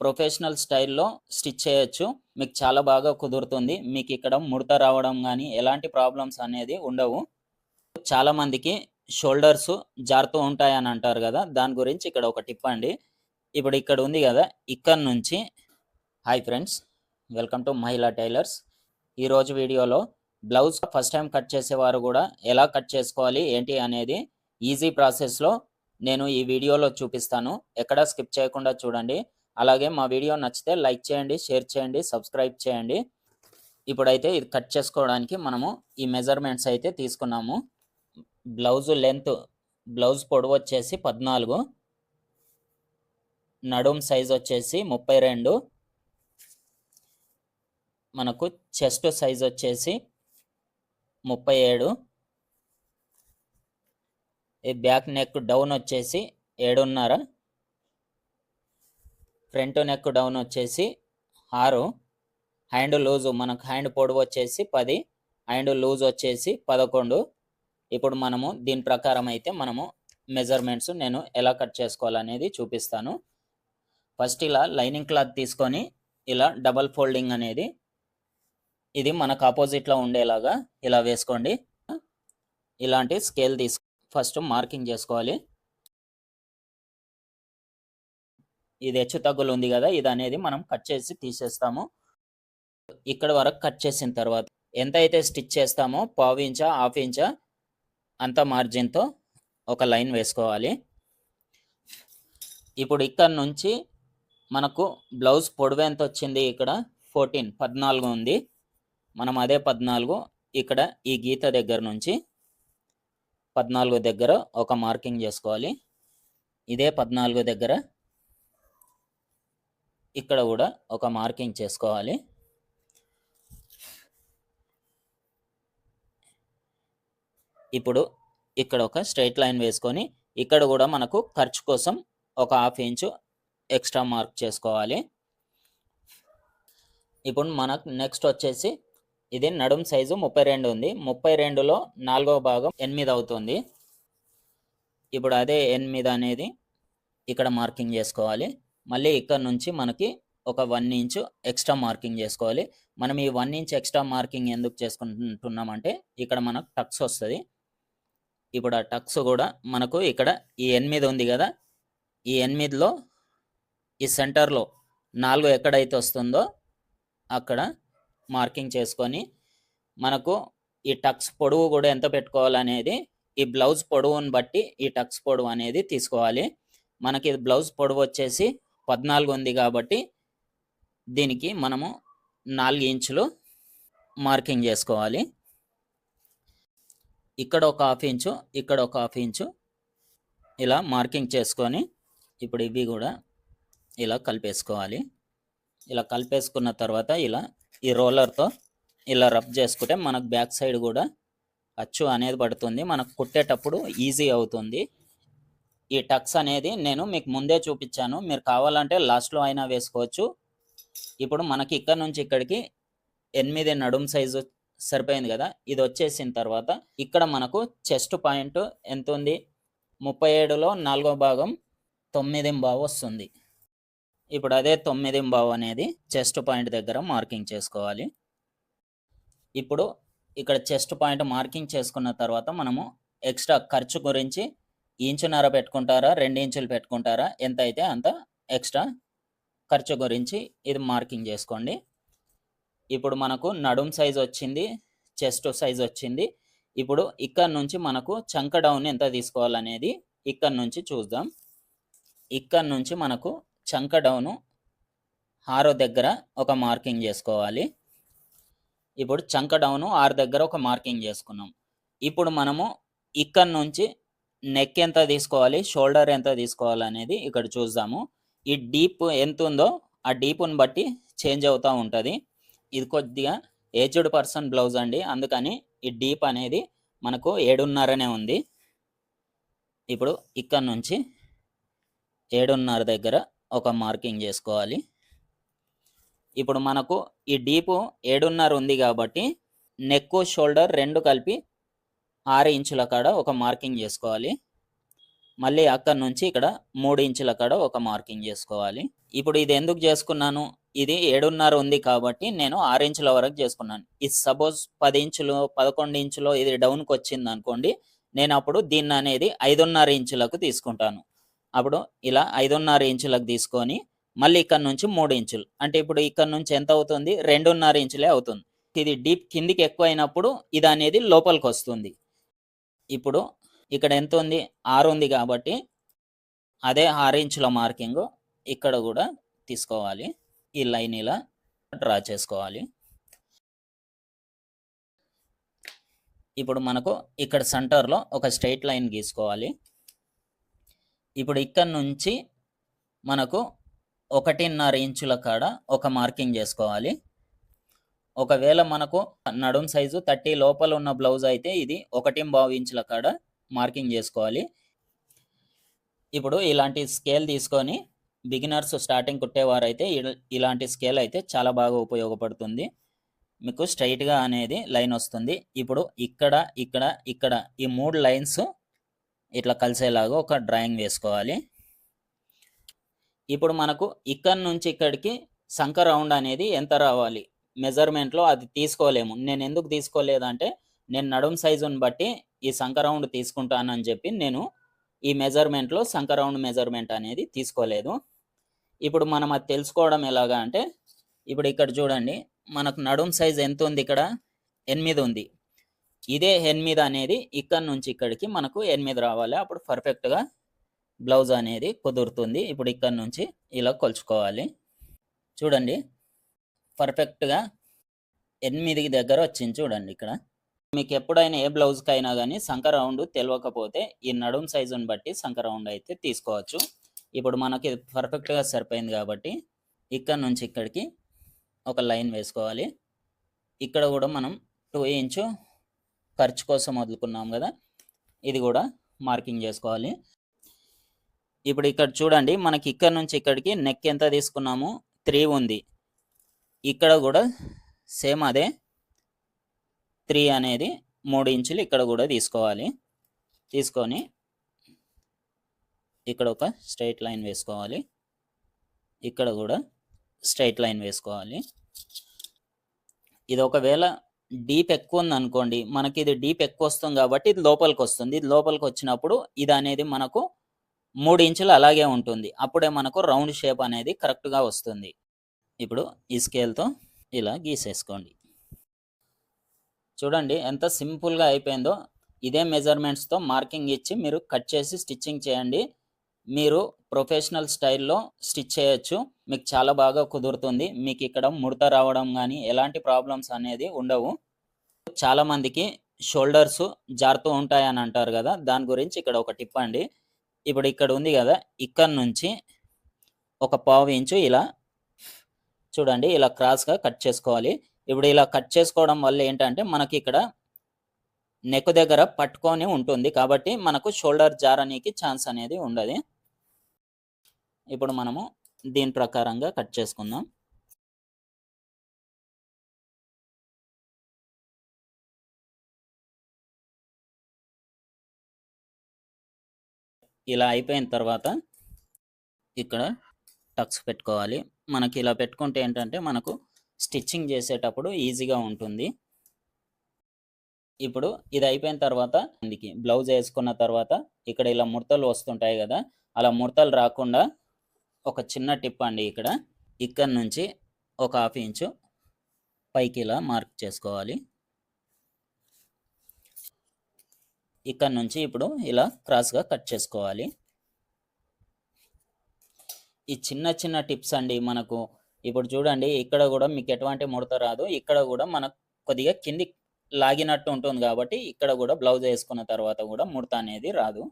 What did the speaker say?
Professional స్టైల్లో stitch చేయొచ్చు. మీకు చాలా బాగా కుదురుతుంది. మీకు ఇక్కడ ముడత రావడం కానీ ఎలాంటి ప్రాబ్లమ్స్ అనేది ఉండవు. చాలా మందికి షోల్డర్స్ జారుతూ ఉంటాయని అంటారు కదా. దాని గురించి ఇక్కడ ఒక టిప్ అండి. ఇప్పుడు ఇక్కడ ఉంది కదా. ఇక్కడ నుంచి hi friends welcome to Mahila tailors. ఈరోజు వీడియోలో బ్లౌజ్ ఫస్ట్ టైం కట్ చేసేవారు కూడా ఎలా కట్ చేసుకోవాలి ఏంటి అనేది ఈజీ ప్రాసెస్లో నేను ఈ వీడియోలో చూపిస్తాను. ఎక్కడ స్కిప్ చేయకుండా చూడండి. అలాగే మా వీడియో నచ్చితే లైక్ చేయండి షేర్ చేయండి సబ్స్క్రైబ్ చేయండి. ఇప్పుడైతే ఇది కట్ చేసుకోవడానికి మనము ఈ మెజర్మెంట్స్ అయితే తీసుకున్నాము. బ్లౌజ్ లెంత్ బ్లౌజ్ పొడవు వచ్చేసి పద్నాలుగు. నడుం సైజ్ వచ్చేసి ముప్పై రెండు. మనకు చెస్ట్ సైజ్ వచ్చేసి ముప్పై ఏడు. ఈ బ్యాక్ నెక్ డౌన్ వచ్చేసి ఏడున్నర. ఫ్రంట్ నెక్ డౌన్ వచ్చేసి ఆరు. హ్యాండ్ లూజు మనకు హ్యాండ్ పొడవు వచ్చేసి పది. హ్యాండ్ లూజ్ వచ్చేసి పదకొండు. ఇప్పుడు మనము దీని ప్రకారం అయితే మనము మెజర్మెంట్స్ నేను ఎలా కట్ చేసుకోవాలనేది చూపిస్తాను. ఫస్ట్ ఇలా లైనింగ్ క్లాత్ తీసుకొని ఇలా డబల్ ఫోల్డింగ్ అనేది ఇది మనకు ఆపోజిట్లో ఉండేలాగా ఇలా వేసుకోండి. ఇలాంటి స్కేల్ తీసు ఫస్ట్ మార్కింగ్ చేసుకోవాలి. ఇది హెచ్చు తగ్గులు ఉంది కదా ఇది అనేది మనం కట్ చేసి తీసేస్తాము. ఇక్కడ వరకు కట్ చేసిన తర్వాత ఎంత అయితే స్టిచ్ చేస్తామో పావు ఇంచా హాఫ్ ఇంచా అంత మార్జిన్తో ఒక లైన్ వేసుకోవాలి. ఇప్పుడు ఇక్కడ నుంచి మనకు బ్లౌజ్ పొడవు ఎంత వచ్చింది ఇక్కడ? ఫోర్టీన్ పద్నాలుగు ఉంది. మనం అదే పద్నాలుగు ఇక్కడ ఈ గీత దగ్గర నుంచి పద్నాలుగు దగ్గర ఒక మార్కింగ్ చేసుకోవాలి. ఇదే పద్నాలుగు దగ్గర ఇక్కడ కూడా ఒక మార్కింగ్ చేసుకోవాలి. ఇప్పుడు ఇక్కడ ఒక స్ట్రైట్ లైన్ వేసుకొని ఇక్కడ కూడా మనకు ఖర్చు కోసం ఒక హాఫ్ ఇంచు ఎక్స్ట్రా మార్క్ చేసుకోవాలి. ఇప్పుడు మనకు నెక్స్ట్ వచ్చేసి ఇది నడుం సైజు ముప్పై రెండు ఉంది. ముప్పై రెండులో నాలుగవ భాగం ఎనిమిది అవుతుంది. ఇప్పుడు అదే ఎనిమిది అనేది ఇక్కడ మార్కింగ్ చేసుకోవాలి. మళ్ళీ ఇక్కడ నుంచి మనకి ఒక వన్ ఇంచు ఎక్స్ట్రా మార్కింగ్ చేసుకోవాలి. మనం ఈ వన్ ఇంచ్ ఎక్స్ట్రా మార్కింగ్ ఎందుకు చేసుకుంటున్నామంటే ఇక్కడ మనకు టక్స్ వస్తుంది. ఇప్పుడు ఆ టక్స్ కూడా మనకు ఇక్కడ ఈ ఎనిమిది ఉంది కదా ఈ ఎనిమిదిలో ఈ సెంటర్లో నాలుగు ఎక్కడైతే వస్తుందో అక్కడ మార్కింగ్ చేసుకొని మనకు ఈ టక్స్ పొడవు కూడా ఎంత పెట్టుకోవాలనేది ఈ బ్లౌజ్ పొడవుని బట్టి ఈ టక్స్ పొడవు అనేది తీసుకోవాలి. మనకి బ్లౌజ్ పొడవు వచ్చేసి పద్నాలుగు ఉంది కాబట్టి దీనికి మనము నాలుగు ఇంచులు మార్కింగ్ చేసుకోవాలి. ఇక్కడ ఒక హాఫ్ ఇంచు ఇక్కడ ఒక హాఫ్ ఇంచు ఇలా మార్కింగ్ చేసుకొని ఇప్పుడు ఇవి కూడా ఇలా కలిపేసుకోవాలి. ఇలా కలిపేసుకున్న తర్వాత ఇలా ఈ రోలర్తో ఇలా రబ్ చేసుకుంటే మనకు బ్యాక్ సైడ్ కూడా అచ్చు అనేది పడుతుంది. మనకు కుట్టేటప్పుడు ఈజీ అవుతుంది. ఈ టక్స్ అనేది నేను మీకు ముందే చూపించాను. మీరు కావాలంటే లాస్ట్లో అయినా వేసుకోవచ్చు. ఇప్పుడు మనకి ఇక్కడ నుంచి ఇక్కడికి ఎనిమిది నడుం సైజు సరిపోయింది కదా? ఇది వచ్చేసిన తర్వాత ఇక్కడ మనకు చెస్ట్ పాయింట్ ఎంత ఉంది? ముప్పై ఏడులో నాలుగో భాగం తొమ్మిది బావు వస్తుంది. ఇప్పుడు అదే తొమ్మిది బావు అనేది చెస్ట్ పాయింట్ దగ్గర మార్కింగ్ చేసుకోవాలి. ఇప్పుడు ఇక్కడ చెస్ట్ పాయింట్ మార్కింగ్ చేసుకున్న తర్వాత మనము ఎక్స్ట్రా ఖర్చు గురించి ఇంచున్నర పెట్టుకుంటారా? రెండు ఇంచులు పెట్టుకుంటారా? ఎంత అయితే అంత ఎక్స్ట్రా ఖర్చు గురించి ఇది మార్కింగ్ చేసుకోండి. ఇప్పుడు మనకు నడుం సైజ్ వచ్చింది చెస్ట్ సైజ్ వచ్చింది. ఇప్పుడు ఇక్కడ నుంచి మనకు చంక డౌన్ ఎంత తీసుకోవాలనేది ఇక్కడ నుంచి చూద్దాం. ఇక్కడ నుంచి మనకు చంక డౌను ఆరో దగ్గర ఒక మార్కింగ్ చేసుకోవాలి. ఇప్పుడు చంక డౌను ఆరు దగ్గర ఒక మార్కింగ్ చేసుకున్నాం. ఇప్పుడు మనము ఇక్కడ నుంచి నెక్ ఎంత తీసుకోవాలి షోల్డర్ ఎంత తీసుకోవాలి అనేది ఇక్కడ చూద్దాము. ఈ డీప్ ఎంత ఉందో ఆ డీప్ని బట్టి చేంజ్ అవుతూ ఉంటుంది. ఇది కొద్దిగా ఏజ్డ్ పర్సన్ బ్లౌజ్ అండి. అందుకని ఈ డీప్ అనేది మనకు ఏడున్నరనే ఉంది. ఇప్పుడు ఇక్కడ నుంచి ఏడున్నర దగ్గర ఒక మార్కింగ్ చేసుకోవాలి. ఇప్పుడు మనకు ఈ డీపు ఏడున్నర ఉంది కాబట్టి నెక్ షోల్డర్ రెండు కలిపి ఆరు ఇంచుల కాడ ఒక మార్కింగ్ చేసుకోవాలి. మళ్ళీ అక్కడ నుంచి ఇక్కడ మూడు ఇంచుల కాడ ఒక మార్కింగ్ చేసుకోవాలి. ఇప్పుడు ఇది ఎందుకు చేసుకున్నాను? ఇది ఏడున్నర ఉంది కాబట్టి నేను ఆరు ఇంచుల వరకు చేసుకున్నాను. ఇది సపోజ్ పది ఇంచులు పదకొండు ఇంచులో ఇది డౌన్కి వచ్చింది అనుకోండి నేను అప్పుడు దీన్ని అనేది ఐదున్నర ఇంచులకు తీసుకుంటాను. అప్పుడు ఇలా ఐదున్నర ఇంచులకు తీసుకొని మళ్ళీ ఇక్కడ నుంచి మూడు ఇంచులు. అంటే ఇప్పుడు ఇక్కడ నుంచి ఎంత అవుతుంది? రెండున్నర ఇంచులే అవుతుంది. ఇది డీప్ కిందికి ఎక్కువ అయినప్పుడు ఇది అనేది లోపలికి వస్తుంది. ఇప్పుడు ఇక్కడ ఎంత ఉంది ఆరు ఉంది కాబట్టి అదే ఆరు ఇంచుల మార్కింగ్ ఇక్కడ కూడా తీసుకోవాలి. ఈ లైన్ ఇలా డ్రా చేసుకోవాలి. ఇప్పుడు మనకు ఇక్కడ సెంటర్లో ఒక స్ట్రైట్ లైన్ గీసుకోవాలి. ఇప్పుడు ఇక్కడ నుంచి మనకు ఒకటిన్నర ఇంచుల కాడ ఒక మార్కింగ్ చేసుకోవాలి. ఒకవేళ మనకు నడుం సైజు థర్టీ లోపల ఉన్న బ్లౌజ్ అయితే ఇది ఒకటి బావు ఇంచుల కాడ మార్కింగ్ చేసుకోవాలి. ఇప్పుడు ఇలాంటి స్కేల్ తీసుకొని బిగినర్స్ స్టార్టింగ్ కుట్టేవారైతే ఇల- ఇలాంటి స్కేల్ అయితే చాలా బాగా ఉపయోగపడుతుంది. మీకు స్ట్రైట్గా అనేది లైన్ వస్తుంది. ఇప్పుడు ఇక్కడ ఇక్కడ ఇక్కడ ఈ మూడు లైన్స్ ఇట్లా కలిసేలాగా ఒక డ్రాయింగ్ వేసుకోవాలి. ఇప్పుడు మనకు ఇక్కడ నుంచి ఇక్కడికి సంఖ రౌండ్ అనేది ఎంత రావాలి? మెజర్మెంట్లో అది తీసుకోలేము. నేను ఎందుకు తీసుకోలేదంటే నేను నడుం సైజుని బట్టి ఈ సంకరౌండ్ తీసుకుంటానని చెప్పి నేను ఈ మెజర్మెంట్లో సంకరౌండ్ మెజర్మెంట్ అనేది తీసుకోలేదు. ఇప్పుడు మనం అది తెలుసుకోవడం ఎలాగా అంటే ఇప్పుడు ఇక్కడ చూడండి మనకు నడుం సైజ్ ఎంత ఉంది ఇక్కడ? ఎనిమిది ఉంది. ఇదే ఎనిమిది అనేది ఇక్కడ నుంచి ఇక్కడికి మనకు ఎనిమిది రావాలి. అప్పుడు పర్ఫెక్ట్గా బ్లౌజ్ అనేది కుదురుతుంది. ఇప్పుడు ఇక్కడ నుంచి ఇలా కొలుచుకోవాలి. చూడండి పర్ఫెక్ట్గా ఎనిమిది దగ్గర వచ్చింది చూడండి ఇక్కడ. మీకు ఎప్పుడైనా ఏ బ్లౌజ్కి అయినా కానీ సంక రౌండ్ తెలియకపోతే ఈ నడుం సైజుని బట్టి సంకరౌండ్ అయితే తీసుకోవచ్చు. ఇప్పుడు మనకి పర్ఫెక్ట్గా సరిపోయింది కాబట్టి ఇక్కడ నుంచి ఇక్కడికి ఒక లైన్ వేసుకోవాలి. ఇక్కడ కూడా మనం టూ ఇంచు ఖర్చు కోసం వదులుకున్నాం కదా ఇది కూడా మార్కింగ్ చేసుకోవాలి. ఇప్పుడు ఇక్కడ చూడండి మనకి ఇక్కడ నుంచి ఇక్కడికి నెక్ ఎంత తీసుకున్నాము? త్రీ ఉంది. ఇక్కడ కూడా సేమ్ అదే త్రీ అనేది మూడు ఇంచులు ఇక్కడ కూడా తీసుకోవాలి. తీసుకొని ఇక్కడ ఒక స్ట్రైట్ లైన్ వేసుకోవాలి. ఇక్కడ కూడా స్ట్రైట్ లైన్ వేసుకోవాలి. ఇది ఒకవేళ డీప్ ఎక్కువ ఉంది అనుకోండి మనకి ఇది డీప్ ఎక్కువ వస్తుంది కాబట్టి ఇది లోపలికి వస్తుంది. ఇది లోపలికి వచ్చినప్పుడు ఇది అనేది మనకు మూడు ఇంచులు అలాగే ఉంటుంది. అప్పుడే మనకు రౌండ్ షేప్ అనేది కరెక్ట్గా వస్తుంది. ఇప్పుడు ఈ స్కేల్తో ఇలా గీసేసుకోండి. చూడండి ఎంత సింపుల్గా అయిపోయిందో. ఇదే మెజర్మెంట్స్తో మార్కింగ్ ఇచ్చి మీరు కట్ చేసి స్టిచ్చింగ్ చేయండి. మీరు ప్రొఫెషనల్ స్టైల్లో స్టిచ్ చేయొచ్చు. మీకు చాలా బాగా కుదురుతుంది. మీకు ఇక్కడ ముడత రావడం కానీ ఎలాంటి ప్రాబ్లమ్స్ అనేది ఉండవు. చాలామందికి షోల్డర్స్ జారుతూ ఉంటాయని అంటారు కదా. దాని గురించి ఇక్కడ ఒక టిప్ అండి. ఇప్పుడు ఇక్కడ ఉంది కదా. ఇక్కడ నుంచి ఒక పావు ఇంచు ఇలా చూడండి ఇలా క్రాస్గా కట్ చేసుకోవాలి. ఇప్పుడు ఇలా కట్ చేసుకోవడం వల్ల ఏంటంటే మనకి ఇక్కడ నెక్ దగ్గర పట్టుకొని ఉంటుంది. కాబట్టి మనకు షోల్డర్ జారనీకి ఛాన్స్ అనేది ఉండదు. ఇప్పుడు మనము దీని ప్రకారంగా కట్ చేసుకుందాం. ఇలా అయిపోయిన తర్వాత ఇక్కడ టక్స్ పెట్టుకోవాలి. మనకి ఇలా పెట్టుకుంటే ఏంటంటే మనకు స్టిచ్చింగ్ చేసేటప్పుడు ఈజీగా ఉంటుంది. ఇప్పుడు ఇది అయిపోయిన తర్వాత అందుకి బ్లౌజ్ వేసుకున్న తర్వాత ఇక్కడ ఇలా ముడతలు వస్తుంటాయి కదా అలా ముడతలు రాకుండా ఒక చిన్న టిప్ అండి ఇక్కడ. ఇక్కడ నుంచి ఒక హాఫ్ ఇంచు పైకి ఇలా మార్క్ చేసుకోవాలి. ఇక్కడ నుంచి ఇప్పుడు ఇలా క్రాస్గా కట్ చేసుకోవాలి. ఈ చిన్న చిన్న టిప్స్ అండి మనకు. ఇప్పుడు చూడండి ఇక్కడ కూడా మీకు ఎటువంటి ముడత రాదు. ఇక్కడ కూడా మనకు కొద్దిగా కింది లాగినట్టు ఉంటుంది కాబట్టి ఇక్కడ కూడా బ్లౌజ్ వేసుకున్న తర్వాత కూడా ముడత అనేది రాదు.